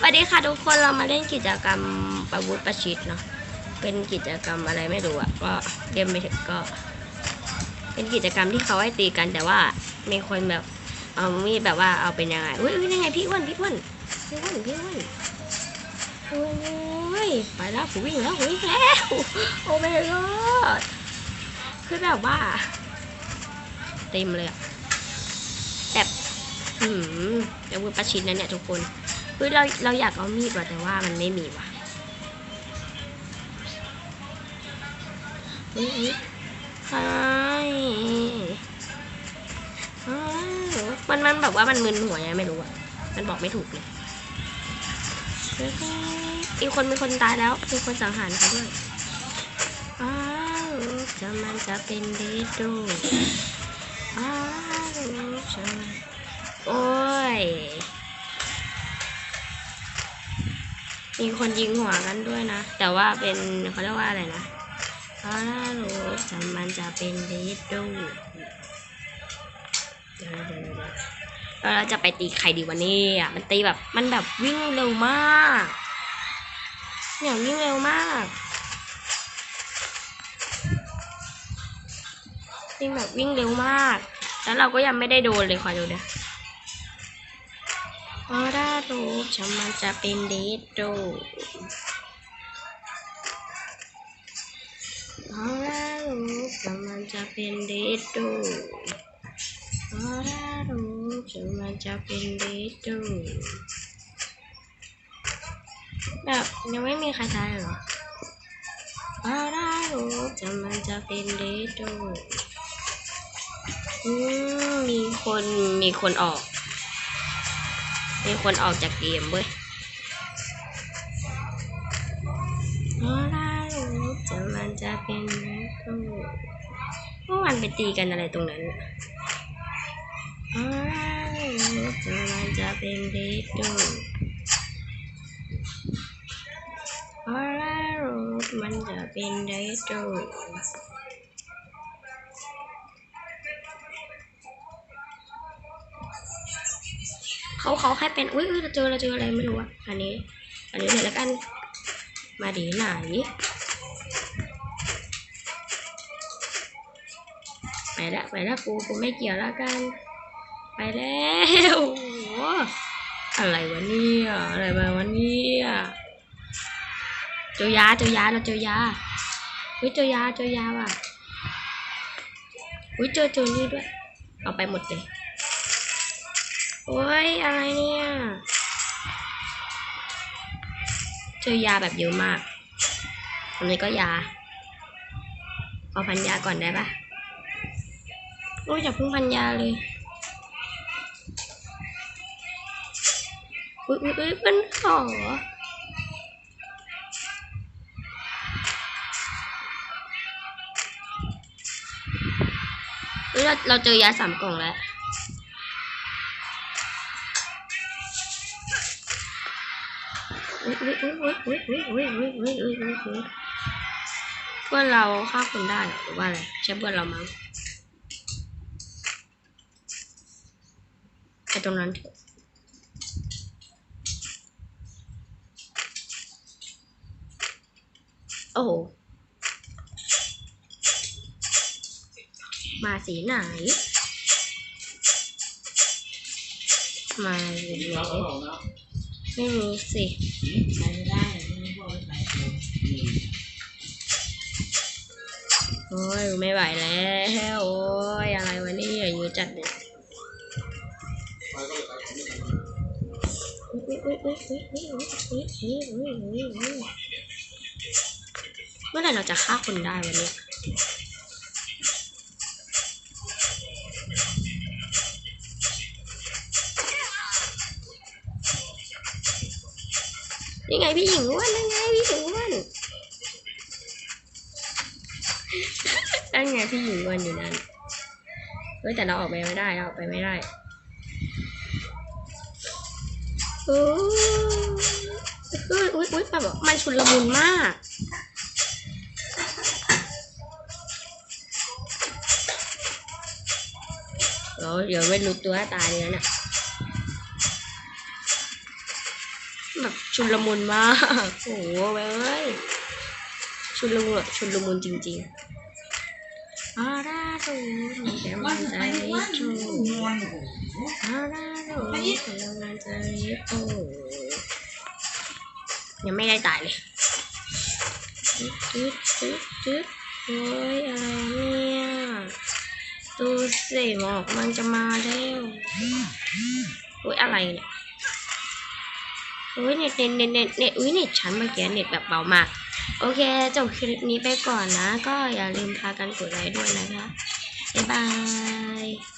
สวัสดีค่ะทุกคนเรามาเล่นกิจกรรมประวุธประชิดเนาะเป็นกิจกรรมอะไรไม่รู้อะก็เล่นไม่ถึงก็ เป็นกิจกรรมที่เขาให้ตีกันแต่ว่ามีคนแบบเอามีแบบว่าเอาเป็นยังไงอุ้ยอุ้ยยังไงพี่อ้วนพี่อ้วนพี่อ้วนพี่อ้วนโอ้ยไปแล้วผมวิ่งแล้วผมวิ่งแล้วโอ้ไม่รอดคือแบบว่า เต็มเลยอะแบบอืมอาวุธประชิดนะเนี่ยทุกคน เฮ้ยเราเราอยากเอามีดว่ะแต่ว่ามันไม่มีว่ะเฮ้ยเฮ้ยใมันมันแบบว่ามันมึนหัวยังไงไม่รู้อะ มันบอกไม่ถูกเลยอีกคนมีคนตายแล้วมีคนสังหารเขาด้วยอ้าวจะมันจะเป็นเดดโดอ้าวจะมันโอ้ย มีคนยิงหัวกันด้วยนะ แต่ว่าเป็นเขาเรียกว่าอะไรนะเพราะถ้ารู้จะมันจะเป็นเดดดูเดี๋ยวเดี๋ยวเดี๋ยวแล้วเราจะไปตีใครดีวันนี้อะมันตีแบบมันแบบวิ่งเร็วมากเนี่ยวิ่งเร็วมากวิ่งแบบวิ่งเร็วมาก แล้วเราก็ยังไม่ได้โดนเลยคอยดูนะ เพราะถ้ารู้จะมันจะเป็นเดทโดเพราะถ้ารู้จะมันจะเป็นเดทโดเพราะถ้ารู้จะมันจะเป็นเดทโดแบบยังไม่มีใครตายเหรอเพราะถ้ารู้จะมันจะเป็นเดทโดอืมมีคนมีคนออก มีคนออกจากเกมเว้ยเพราะถ้ารู้จะมันจะเป็นตู้เมื่อวานไปตีกันอะไรตรงนั้นเพราะถ้ารู้จะมันจะเป็นเดทตู้เพราะถ้ารู้มันจะเป็นเดทตู้ เขาเขาให้เป็น อุ้ยเราเจอเราเจออะไรไม่รู้อะ อันนี้ อันนี้เลยแล้วกัน มาดีไหนไปละไปละกูกูไม่เกี่ยวแล้วกัน ไปแล้วโอ้โหอะไรวะเนี่ยอะไรมาวะเนี่ยเจอยาเจอยาเราเจอยาเฮ้ยเจอยาเจอยาว่ะอุ้ยเจอเจอนี่ด้วย เอาไปหมดเลย โอ้ยอะไรเนี่ยเจอยาแบบเยอะมากอันนี้ก็ยาเอาพันยาก่อนได้ปะโอ้ยอย่าเพิ่งพันยาเลยอุ้ยอุ้ยอุ้ยมันขอเฮ้ยเราเราเจอยาสามกล่องแล้ว เพื่อนเราฆ่าคนได้หรือว่าอะไรใช่เพื่อนเรามั้งไอตรงนั้นเถอะโอ้โหมาสีไหนมาสีไหน ไม่รู้สิใช้ไม่ได้โอ้ยไม่ไหวแล้วโอ้ยอะไรวะนี่อยู่จัดเลยเมื่อไหร่เราจะฆ่าคนได้วันนี้ ยังไงพี่หญิงอ้วนยังไงพี่หญิงอ้วนนั่นไงพี่หญิงอ้วนอยู่นั่นเฮ้ยแต่เราออกไปไม่ได้เราออกไปไม่ได้โอ้ยอุ้ยอุ้ยแบบมันชุนละมุนมากเดี๋ยวเดี๋ยวไม่รู้ตัวตายเลยนะ แบบชุนละมุนมาก โอ้โหเว้ยชุนลมุนชุนละมุนจริงๆอาราดูนี่แกมันใจจูอนโอ้โหอาราดูนี่แกมันใจจูยังไม่ได้ตายเลยจึ๊ดจึ๊ดจึ๊ดโอ้ยอะไรเนี่ยดูสิหมอกมันจะมาแล้วโอ้ยอะไรเนี่ย อ้ยเน็ตเน็ตเน็ตเน็ตเน็ตอุ้ยเน็ตชั้นเมื่อกี้เน็ตแบบเบามาก โอเค จบคลิปนี้ไปก่อนนะ ก็อย่าลืมพากันกดไลค์ด้วยนะคะ บ๊ายบาย